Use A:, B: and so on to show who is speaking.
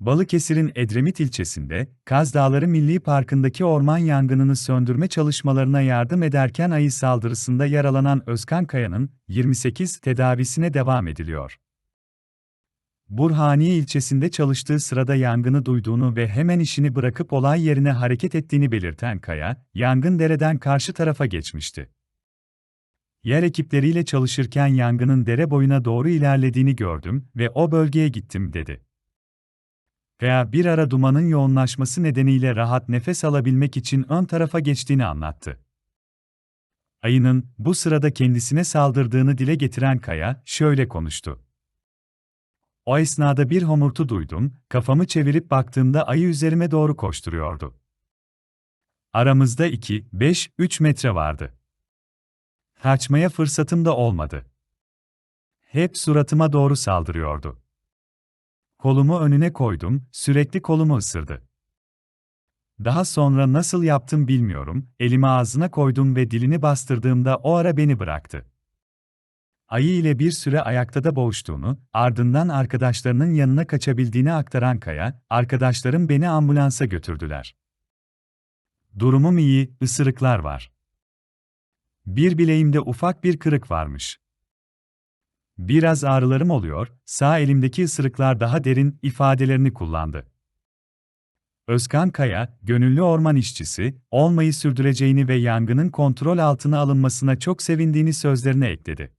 A: Balıkesir'in Edremit ilçesinde, Kaz Dağları Milli Parkı'ndaki orman yangınını söndürme çalışmalarına yardım ederken ayı saldırısında yaralanan Özkan Kaya'nın 28 tedavisine devam ediliyor. Burhaniye ilçesinde çalıştığı sırada yangını duyduğunu ve hemen işini bırakıp olay yerine hareket ettiğini belirten Kaya, yangın dereden karşı tarafa geçmişti. Yer ekipleriyle çalışırken yangının dere boyuna doğru ilerlediğini gördüm ve o bölgeye gittim dedi veya bir ara dumanın yoğunlaşması nedeniyle rahat nefes alabilmek için ön tarafa geçtiğini anlattı. Ayının bu sırada kendisine saldırdığını dile getiren Kaya şöyle konuştu. O esnada bir homurtu duydum, kafamı çevirip baktığımda ayı üzerime doğru koşturuyordu. Aramızda 2, 5, 3 metre vardı. Kaçmaya fırsatım da olmadı. Hep suratıma doğru saldırıyordu. Kolumu önüne koydum, sürekli kolumu ısırdı. Daha sonra nasıl yaptım bilmiyorum, elimi ağzına koydum ve dilini bastırdığımda o ara beni bıraktı. Ayı ile bir süre ayakta da boğuştuğunu, ardından arkadaşlarının yanına kaçabildiğini aktaran Kaya, arkadaşlarım beni ambulansa götürdüler. Durumum iyi, ısırıklar var. Bir bileğimde ufak bir kırık varmış. Biraz ağrılarım oluyor, sağ elimdeki ısırıklar daha derin ifadelerini kullandı. Özkan Kaya, gönüllü orman işçisi, olmayı sürdüreceğini ve yangının kontrol altına alınmasına çok sevindiğini sözlerine ekledi.